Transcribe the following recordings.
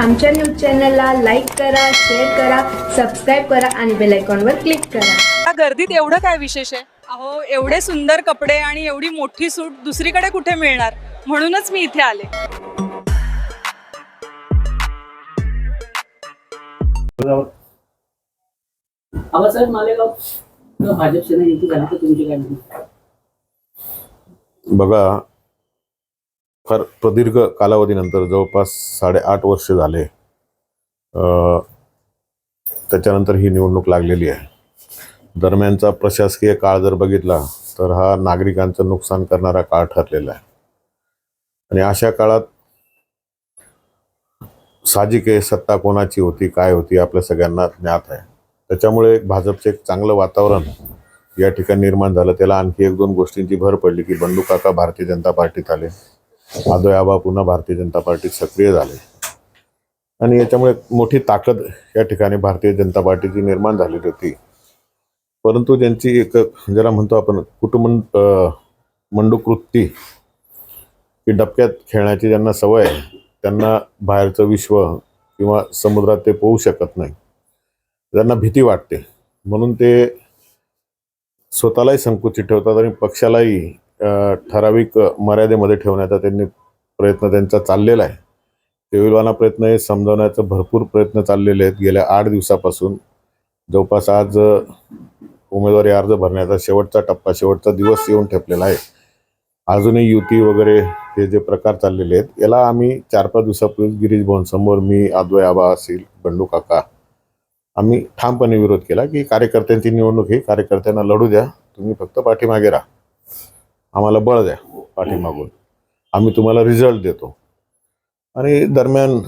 आमच्या न्यूज चॅनलला लाईक करा शेअर करा सबस्क्राईब करा आणि बेल आयकॉनवर क्लिक करा. या गर्दीत एवढं काय विशेष आहे? अहो एवढे सुंदर कपडे आणि एवढी मोठी सूट दुसरीकडे कुठे मिळणार? म्हणूनच मी इथे आले. मालेगाव भाजप सेना युती झाली तर तुमची काय? बघा फार प्रदीर्घ कालावधीनंतर जवळपास साडेआठ वर्ष झाले. त्याच्यानंतर ही निवडणूक लागलेली आहे. दरम्यानचा प्रशासकीय काळ जर बघितला तर हा नागरिकांचं नुकसान करणारा काळ ठरलेला आहे. आणि अशा काळात साहजिक आहे सत्ता कोणाची होती काय होती आपल्या सगळ्यांना ज्ञात आहे. त्याच्यामुळे भाजपचं एक चांगलं वातावरण या ठिकाणी निर्माण झालं. त्याला आणखी एक दोन गोष्टींची भर पडली की बंडू काका भारतीय जनता पार्टीत आले. आदोय आबा पुन्हा भारतीय जनता पार्टीत सक्रिय झाले. आणि याच्यामुळे मोठी ताकद या ठिकाणी भारतीय जनता पार्टीची निर्माण झालेली होती. परंतु ज्यांची एक ज्याला म्हणतो आपण कुटुंब मंडुकृत्ती की डबक्यात खेळण्याची ज्यांना सवय आहे त्यांना बाहेरचं विश्व किंवा समुद्रात ते पोहू शकत नाही. त्यांना भीती वाटते. म्हणून ते स्वतःलाही संकुचित ठेवतात आणि पक्षालाही ठराविक मर्यादेमध्ये ठेवण्याचा त्यांनी प्रयत्न त्यांचा चाललेला आहे. केविलवाना प्रयत्न हे समजवण्याचं भरपूर प्रयत्न चाललेले आहेत. गेल्या आठ दिवसापासून जवळपास आज उमेदवारी अर्ज भरण्याचा शेवटचा टप्पा शेवटचा दिवस येऊन ठेपलेला आहे. अजूनही युती वगैरे हे जे प्रकार चाललेले आहेत याला आम्ही चार पाच दिवसापूर्वी गिरीश भवन समोर मी आद्वय आबा असेल बंडू काका आम्ही ठामपणे विरोध केला की कार्यकर्त्यांची निवडणूक ही कार्यकर्त्यांना लढू द्या. तुम्ही फक्त पाठीमागे राहा. आम्हाला बळ द्या पाठीमागून. आम्ही तुम्हाला रिझल्ट देतो. आणि दरम्यान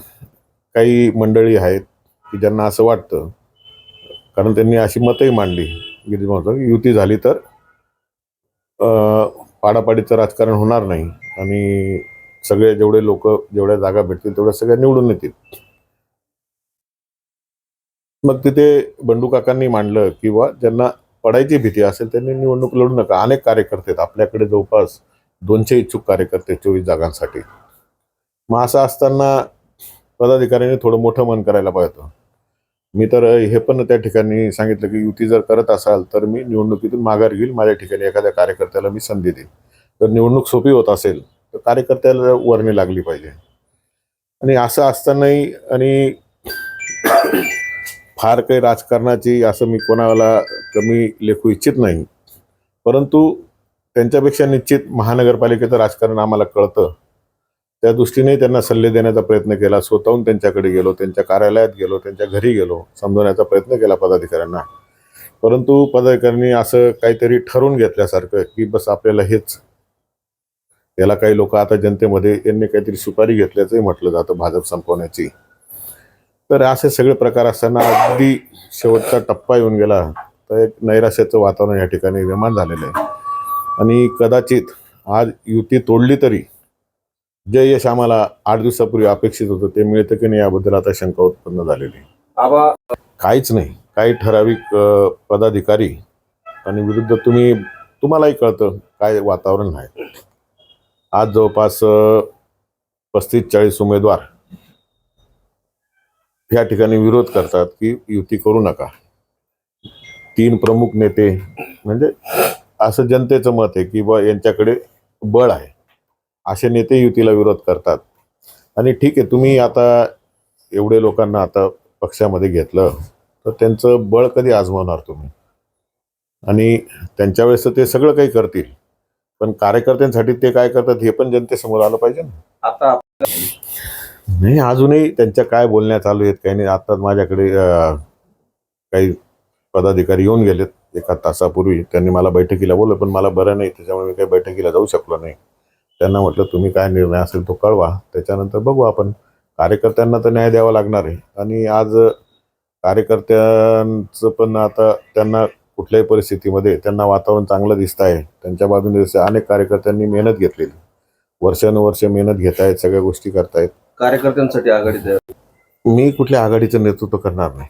काही मंडळी आहेत की ज्यांना असं वाटतं कारण त्यांनी अशी मतही मांडली. गिरीश की युती झाली तर पाडापाडीचं राजकारण होणार नाही. आणि सगळे जेवढे लोक जेवढ्या जागा भेटतील तेवढ्या सगळ्या निवडून येतील. मग तिथे बंडू काकांनी मांडलं किंवा ज्यांना पडायची भीती असेल त्यांनी निवडणूक लढू नका. अनेक कार्यकर्ते आहेत. आपल्याकडे जवळपास दोनशे इच्छुक कार्यकर्ते चोवीस जागांसाठी. मग असं असताना पदाधिकाऱ्यांनी थोडं मोठं मन करायला पाहिजे मी तर हे पण त्या ठिकाणी सांगितलं की युती जर करत असाल तर मी निवडणुकीतून माघार घेईल. माझ्या ठिकाणी एखाद्या कार्यकर्त्याला मी संधी देईन. जर निवडणूक सोपी होत असेल तर कार्यकर्त्याला वर्णी लागली पाहिजे. आणि असं असतानाही आणि फार काही राजकारणाची असं मी कोणाला कमी लेखू इच्छित नाही. परंतु त्यांच्यापेक्षा निश्चित महानगरपालिकेचं राजकारण आम्हाला कळतं. त्या दृष्टीने त्यांना सल्ले देण्याचा प्रयत्न केला स्वतःहून त्यांच्याकडे गेलो त्यांच्या कार्यालयात गेलो त्यांच्या घरी गेलो समजवण्याचा प्रयत्न केला पदाधिकाऱ्यांना. परंतु पदाधिकाऱ्यांनी असं काहीतरी ठरवून घेतल्यासारखं की बस आपल्याला हेच. याला काही लोक आता जनतेमध्ये यांनी काहीतरी सुपारी घेतल्याचंही म्हटलं जातं भाजप संपवण्याची. तर असे सगळे प्रकार असताना अगदी शेवटचा टप्पा येऊन गेला. तर एक नैराश्याचं वातावरण या ठिकाणी निर्माण झालेलं आहे. आणि कदाचित आज युती तोडली तरी जे यश आम्हाला आठ दिवसापूर्वी अपेक्षित होतं. ते मिळतं की नाही याबद्दल आता शंका उत्पन्न झालेली आहे. आबा काहीच नाही. काही ठराविक पदाधिकारी आणि विरुद्ध तुम्ही तुम्हालाही कळतं काय वातावरण आहे. आज जवळपास पस्तीस चाळीस उमेदवार या ठिकाणी विरोध करतात की युती करू नका. तीन प्रमुख नेते म्हणजे असं जनतेचं मत आहे की बा यांच्याकडे बळ आहे. असे नेते युतीला विरोध करतात. आणि ठीक आहे तुम्ही आता एवढे लोकांना आता पक्षामध्ये घेतलं तर त्यांचं बळ कधी आजमावणार तुम्ही? आणि त्यांच्या वेळेस तर ते सगळं काही करतील पण कार्यकर्त्यांसाठी ते काय करतात हे पण जनतेसमोर आलं पाहिजे ना. आता नाही अजूनही त्यांच्या काय बोलण्या चालू आहेत काही नाही. आता माझ्याकडे काही पदाधिकारी येऊन गेलेत एका तासापूर्वी. त्यांनी मला बैठकीला बोललं पण मला बरं नाही त्याच्यामुळे मी काही बैठकीला जाऊ शकलो नाही. त्यांना म्हटलं तुम्ही काय निर्णय असेल तो कळवा. त्याच्यानंतर बघू आपण. कार्यकर्त्यांना तर न्याय द्यावा लागणार आहे. आणि आज कार्यकर्त्यांचं पण आता त्यांना कुठल्याही परिस्थितीमध्ये त्यांना वातावरण चांगलं दिसत आहे. त्यांच्या बाजूने जसे अनेक कार्यकर्त्यांनी मेहनत घेतलेली. वर्षानुवर्ष मेहनत घेत आहेत सगळ्या गोष्टी करतायत कार्यकर्त्यांसाठी आघाडीत आहे. मी कुठल्या आघाडीचं नेतृत्व करणार नाही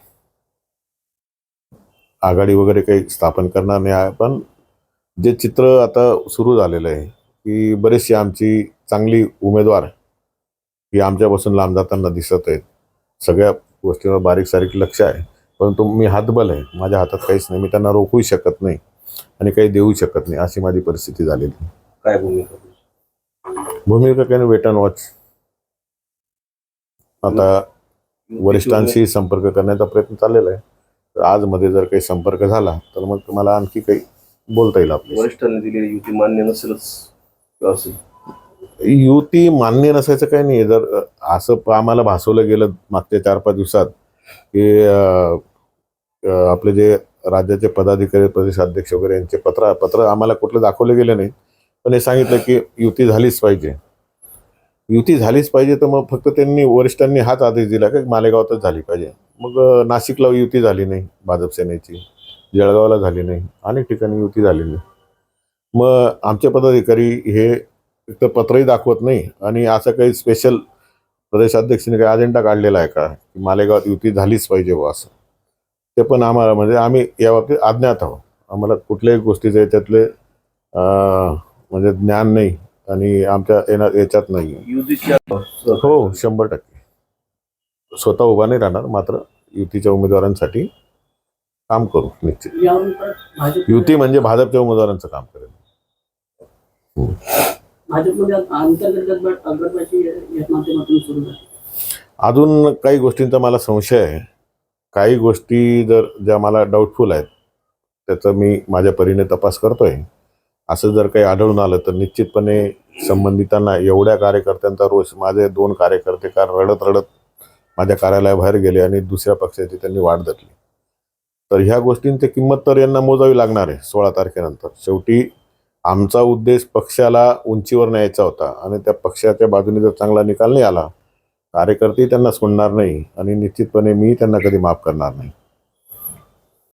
आघाडी वगैरे काही स्थापन करणार नाही आहे. पण जे चित्र आता सुरू झालेलं आहे की बरेचशी आमची चांगली उमेदवार ही आमच्यापासून लांब जाताना दिसत आहेत सगळ्या गोष्टीवर बारीक सारीक लक्ष आहे परंतु मी हातबल आहे माझ्या हातात काहीच नाही मी त्यांना रोखू शकत नाही आणि काही देऊ शकत नाही अशी माझी परिस्थिती झालेली. काय भूमिका भूमिका काही वेट अँड वॉच आता वरिष्ठांशी संपर्क करण्याचा प्रयत्न चाललेला आहे. तर आज मध्ये जर काही संपर्क झाला तर मग तुम्हाला आणखी काही बोलता येईल आपल्याला वरिष्ठांनी दिलेली युती मान्य नसेलच किंवा असेल युती मान्य नसायचं काही नाही जर असं आम्हाला भासवलं गेलं मागच्या चार पाच दिवसात की आपले जे राज्याचे पदाधिकारी प्रदेशाध्यक्ष वगैरे यांचे पत्र पत्र आम्हाला कुठलं दाखवले गेले नाही. पण हे सांगितलं की युती झालीच पाहिजे. युती झालीच पाहिजे तर मग फक्त त्यांनी वरिष्ठांनी हाच आदेश दिला की मालेगावातच झाली पाहिजे. मग नाशिकला युती झाली नाही भाजप सेनेची. जळगावला झाली नाही अनेक ठिकाणी युती झाली नाही. मग आमचे पदाधिकारी हे एक तर पत्रही दाखवत नाही आणि असं काही स्पेशल प्रदेशाध्यक्षाने काही अजेंडा काढलेला आहे का? की मालेगावात युती झालीच पाहिजे बुवा असं. ते पण आम्हाला म्हणजे आम्ही या बाबतीत अज्ञात आहोत. आम्हाला कुठल्याही गोष्टीचं त्यातले म्हणजे ज्ञान नाही. आणि आमच्या येणार याच्यात नाही युतीच्या हो शंभर टक्के. स्वतः उभा नाही राहणार मात्र युतीच्या उमेदवारांसाठी काम करू निश्चित. युती म्हणजे भाजपच्या उमेदवारांचं काम करेल. झाली. अजून काही गोष्टींचा मला संशय आहे. काही गोष्टी जर ज्या मला डाऊटफुल आहेत त्याचा मी माझ्या परीने तपास करतोय. असं जर काही आढळून आलं तर निश्चितपणे संबंधितांना एवढ्या कार्यकर्त्यांचा रोष माझे दोन कार्यकर्ते कार रडत रडत माझ्या कार्यालयाबाहेर गेले आणि दुसऱ्या पक्षाची त्यांनी वाट धरली. तर ह्या गोष्टींची किंमत तर यांना मोजावी लागणार आहे सोळा तारखेनंतर. शेवटी आमचा उद्देश पक्षाला उंचीवर न्यायचा होता आणि त्या पक्षाच्या बाजूने जर चांगला निकाल नाही आला कार्यकर्ते त्यांना सोडणार नाही आणि निश्चितपणे मी त्यांना कधी माफ करणार नाही.